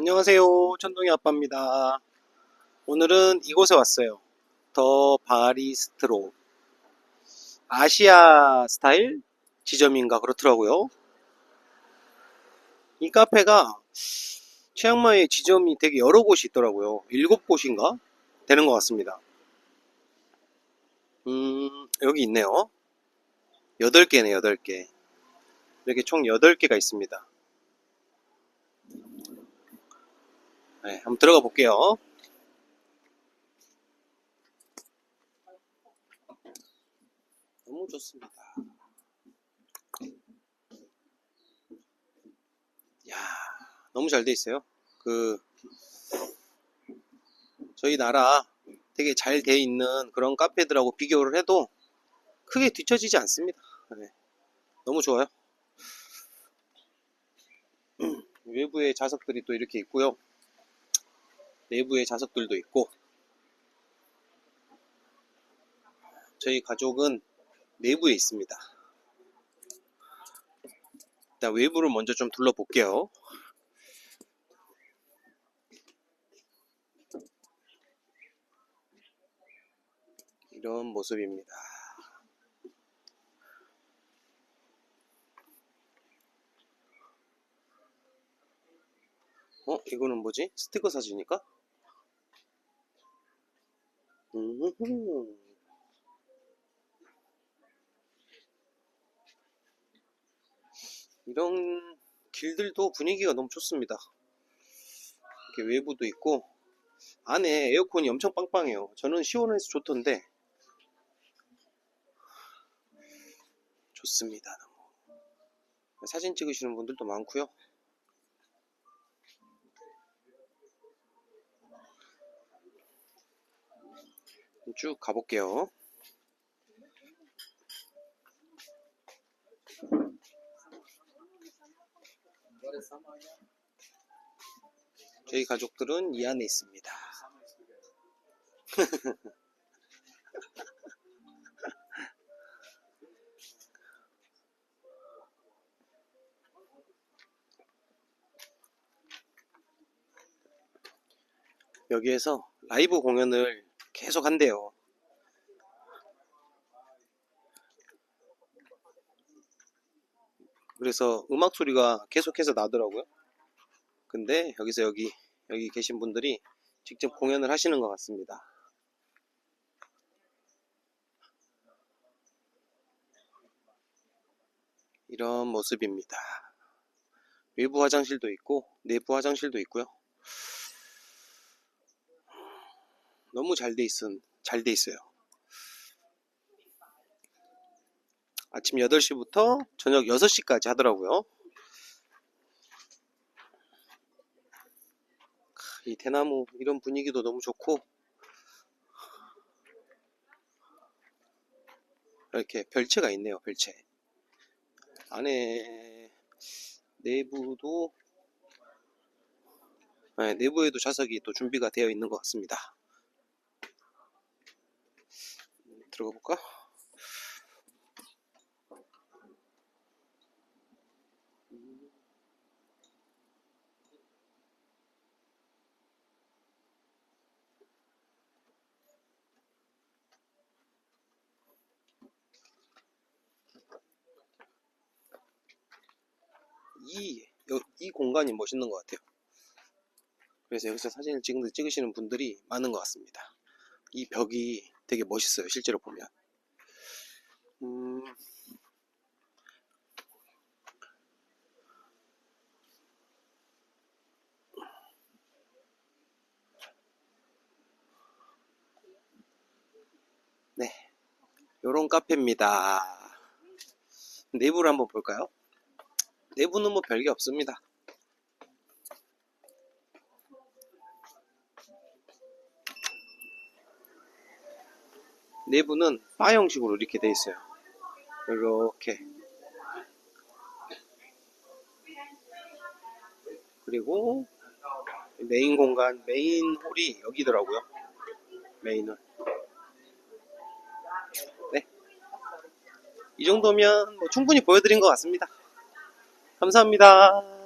안녕하세요. 천동이 아빠입니다. 오늘은 이곳에 왔어요. 더 바리스트로. 아시아 스타일 지점인가 그렇더라고요. 이 카페가 치앙마이에 지점이 되게 여러 곳이 있더라고요. 일곱 곳인가? 되는 것 같습니다. 음, 여기 있네요. 여덟 개네, 여덟 개. 이렇게 총 여덟 개가 있습니다. 네, 한번 들어가 볼게요. 너무 좋습니다. 야, 너무 잘 돼 있어요. 그 저희 나라 되게 잘 돼 있는 그런 카페들하고 비교를 해도 크게 뒤처지지 않습니다. 네, 너무 좋아요. 외부에 좌석들이 또 이렇게 있고요. 내부에 좌석들도 있고 저희 가족은 내부에 있습니다. 일단 외부를 먼저 좀 둘러볼게요. 이런 모습입니다. 어? 이거는 뭐지? 스티커 사진일까? 이런 길들도 분위기가 너무 좋습니다. 이렇게 외부도 있고 안에 에어컨이 엄청 빵빵해요. 저는 시원해서 좋던데 좋습니다. 사진 찍으시는 분들도 많고요. 쭉 가볼게요. 저희 가족들은 이 안에 있습니다. 여기에서 라이브 공연을 계속 한대요. 그래서 음악 소리가 계속해서 나더라고요. 근데 여기서 여기 여기 계신 분들이 직접 공연을 하시는 것 같습니다. 이런 모습입니다. 외부 화장실도 있고 내부 화장실도 있고요. 너무 잘 돼 있은 잘 돼 있어요. 아침 8시부터 저녁 6시까지 하더라고요. 이 대나무 이런 분위기도 너무 좋고 이렇게 별채가 있네요 별채 안에 내부도 네, 내부에도 좌석이 또 준비가 되어 있는 것 같습니다 들어가 볼까? 이, 여- 이 공간이 멋있는 것 같아요. 그래서 여기서 사진을 찍, 찍으시는 분들이 많은 것 같습니다. 이 벽이 되게 멋있어요, 실제로 보면. 음, 네. 요런 카페입니다. 내부를 한번 볼까요? 내부는 뭐 별게 없습니다. 내부는 바 형식으로 이렇게 돼 있어요. 이렇게. 그리고 메인 공간, 메인 홀이 여기더라고요. 메인 홀. 네. 이 정도면 뭐 충분히 보여드린 것 같습니다. 감사합니다.